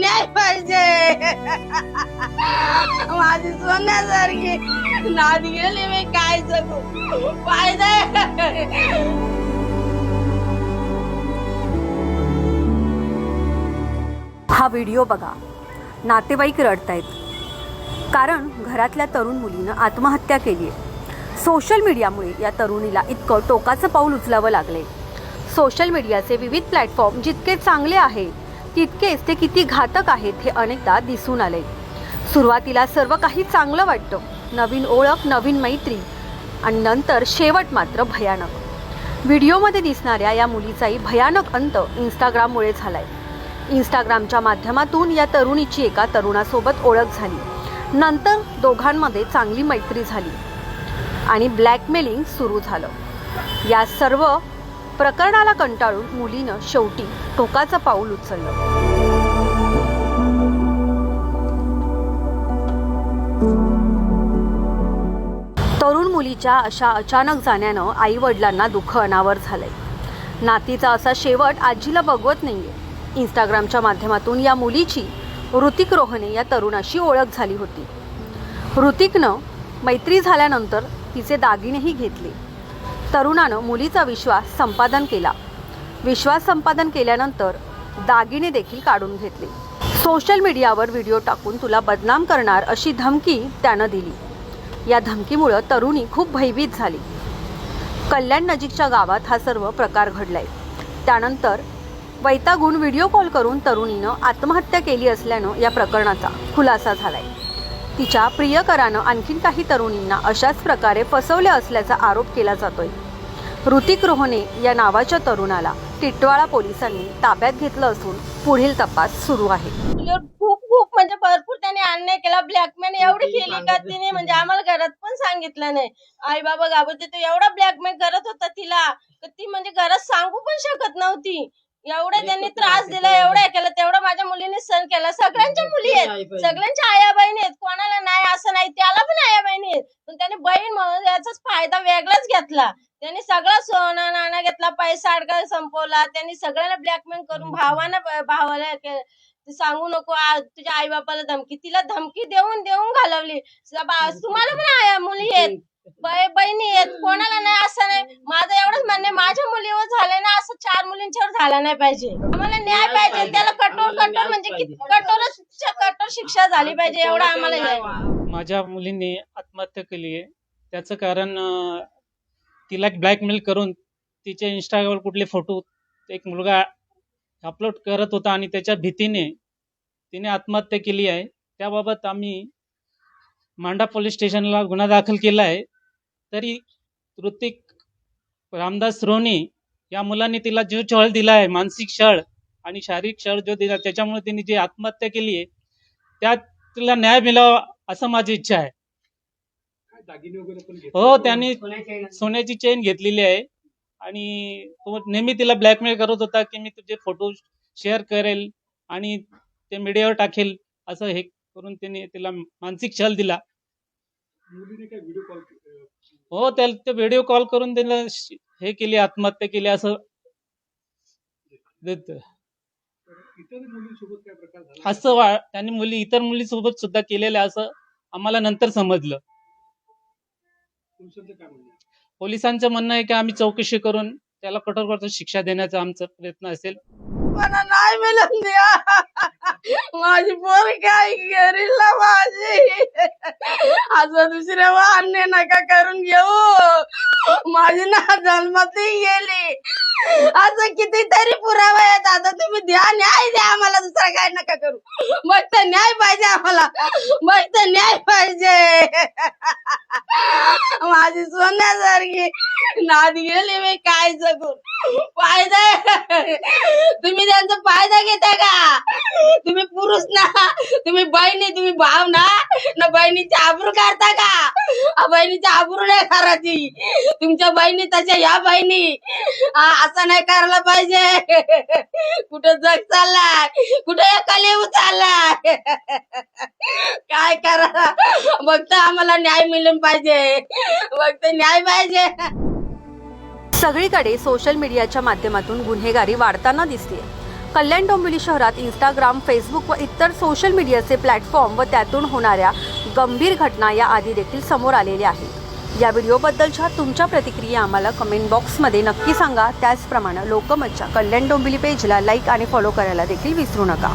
न्याय पाहिजे. माझी सोन्यासारखी नाद गेली मी काय जगू? पाहिजे हा व्हिडिओ बघा. नातेवाईक रडतायत. कारण घरातल्या तरुण मुलीनं आत्महत्या केली आहे सोशल मीडियामुळे या तरुणीला इतकं टोकाचं पाऊल उचलावं लागले सोशल मीडियाचे विविध प्लॅटफॉर्म जितके चांगले आहे तितकेच ते किती घातक आहेत हे अनेकदा दिसून आले. सुरुवातीला सर्व काही चांगलं वाटतं. नवीन ओळख नवीन मैत्री आणि नंतर शेवट मात्र भयानक. व्हिडिओमध्ये दिसणाऱ्या या मुलीचाही भयानक अंत इंस्टाग्राममुळे झालाय. इंस्टाग्रामच्या माध्यमातून या तरुणीची एका तरुणासोबत ओळख झाली. नंतर दोघांमध्ये चांगली मैत्री झाली आणि ब्लॅकमेलिंग सुरू झालं. या सर्व प्रकरणाला कंटाळून मुलीनं शेवटी टोकाचं पाऊल उचललं. तरुण मुलीच्या अशा अचानक जाण्यानं आई वडिलांना दुःख अनावर झालंय. नातीचा असा शेवट आजीला बघवत नाहीये. इंस्टाग्रामच्या माध्यमातून या मुलीची ऋतिक रोहने या तरुणाशी ओळख झाली होती. ऋतिकनं मैत्री झाल्यानंतर तिचे दागिनेही घेतले. तरुणानं मुलीचा विश्वास संपादन केला. विश्वास संपादन केल्यानंतर दागिने देखील काढून घेतले. सोशल मीडियावर व्हिडिओ टाकून तुला बदनाम करणार अशी धमकी त्यानं दिली. या धमकीमुळं तरुणी खूप भयभीत झाली. कल्याण नजीकच्या गावात हा सर्व प्रकार घडलाय. त्यानंतर वैतागून व्हिडिओ कॉल करून तरुणीनं आत्महत्या केली असल्यानं या प्रकरणाचा खुलासा झालाय. तिच्या प्रियकरानं आणखीन काही तरुणींना अशाच प्रकारे फसवले असल्याचा आरोप केला जातोय. ऋतिक रोहने या नावाच्या तरुणाला टिटवाळा पोलिसांनी ताब्यात घेतलं असून पुढील तपास सुरू आहे. मुलीवर खूप खूप म्हणजे भरपूर त्याने अन्याय केला. ब्लॅकमेल एवढी केली का तिने? म्हणजे आम्हाला घरात पण सांगितलं नाही. आई बाबा घाबरते. तो एवढा ब्लॅकमेल करत होता तिला. तर ती म्हणजे घरात सांगू पण शकत नव्हती. एवढा त्यांनी त्रास दिला एवढा केलं तेवढा माझ्या मुलीने सण केला. सगळ्यांच्या मुली आहेत. सगळ्यांच्या आया बहिणी आहेत. कोणाला नाही असं नाही. त्याला पण आया बहिणी आहेत. पण त्याने बहीण म्हणून याचाच फायदा वेगळाच घेतला. त्यांनी सगळं सोनं नाणं घेतला पैसा अडका संपवला. त्यांनी सगळ्यांना ब्लॅकमेल करून भावानं भावाला सांगू नको तुझ्या आई बापाला धमकी. तिला धमकी देऊन देऊन घालवली. तुम्हाला पण मुली आहेत. बहिणी आहेत. कोणाला नाही असं नाही. माझं एवढंच म्हणणं माझ्या मुलीवर झालंय ना असं चार मुलींच्यावर झालं नाही पाहिजे. आम्हाला न्याय पाहिजे. त्याला कठोर कठोर म्हणजे किती कठोर कठोर शिक्षा झाली पाहिजे. एवढं आम्हाला. माझ्या मुलीने आत्महत्या केली आहे. त्याचं कारण तिला ब्लॅकमेल करून तिचे इंस्टाग्रामवर कुठले फोटो एक मुलगा अपलोड करत होता आणि त्याच्या भीतीने तिने आत्महत्या केली आहे. त्याबाबत आम्ही मांडा पोलीस स्टेशनला गुन्हा दाखल केला आहे. तरी ऋतिक रामदास रोनी या मुलांनी तिला जो छळ दिला आहे मानसिक छळ आणि शारीरिक छळ जो दिला त्याच्यामुळे तिने जी आत्महत्या केली आहे त्यात तिला न्याय मिळावा असं माझी इच्छा आहे. हो त्यांनी सोन्याची चेन घेतलेली आहे. आणि तो नेहमी तिला ब्लॅकमेल करत होता की मी तुझे फोटो शेअर करेल आणि ते मीडियावर टाकेल असं हे करून त्याने तिला मानसिक छल दिला. हो त्याला ते व्हिडिओ कॉल करून त्याला श- हे केली आत्महत्या केली असं देत. असं वा त्यांनी मुली इतर मुलीसोबत सुद्धा केलेलं आहे असं आम्हाला नंतर समजलं. पोलिसांचं म्हणणं आहे? की आम्ही चौकशी करून त्याला कठोर कठोर शिक्षा देण्याचा आमचा प्रयत्न असेल. मला नाही मिळत द्या. माझी पोर काय करील माझी. असं दुसऱ्या अन्य नका करून घेऊ. माझी ना जन्मातही गेली. असं कितीतरी पुरावा आहेत. आता तुम्ही द्या न्याय द्या आम्हाला. दुसरा काय नका करू. मग तर न्याय पाहिजे आम्हाला. मग तर न्याय पाहिजे. माझी सोन्यासारखी. नाद गेली मी काय जगून. फायदा तुम्ही त्यांचा फायदा घेता का? तुम्ही ना. तुम्ही बहिणी तुम्ही भाव ना. ना बहिणीची आबरू काढता का? बहिणीचे बहिणीची आबरू नाही करायची तुमच्या बहिणी तशा या बहिणी. असं नाही करायला पाहिजे. कुठं जग चाललाय? कुठं कलेऊ चाललाय? काय करा फक्त आम्हाला न्याय मिळून पाहिजे. फक्त न्याय पाहिजे. सगळीकडे सोशल मीडियाच्या माध्यमातून गुन्हेगारी वाढताना दिसते कल्याण डोंबिवली शहरात इंस्टाग्राम फेसबुक व इतर सोशल मीडियाचे प्लॅटफॉर्म व त्यातून होणाऱ्या गंभीर घटना या आधी देखील समोर आलेल्या आहेत. या व्हिडिओबद्दलच्या तुमच्या प्रतिक्रिया आम्हाला कमेंट बॉक्समध्ये नक्की सांगा. त्याचप्रमाणे लोकमतच्या कल्याण डोंबिवली पेजला लाईक आणि फॉलो करायला देखील विसरू नका.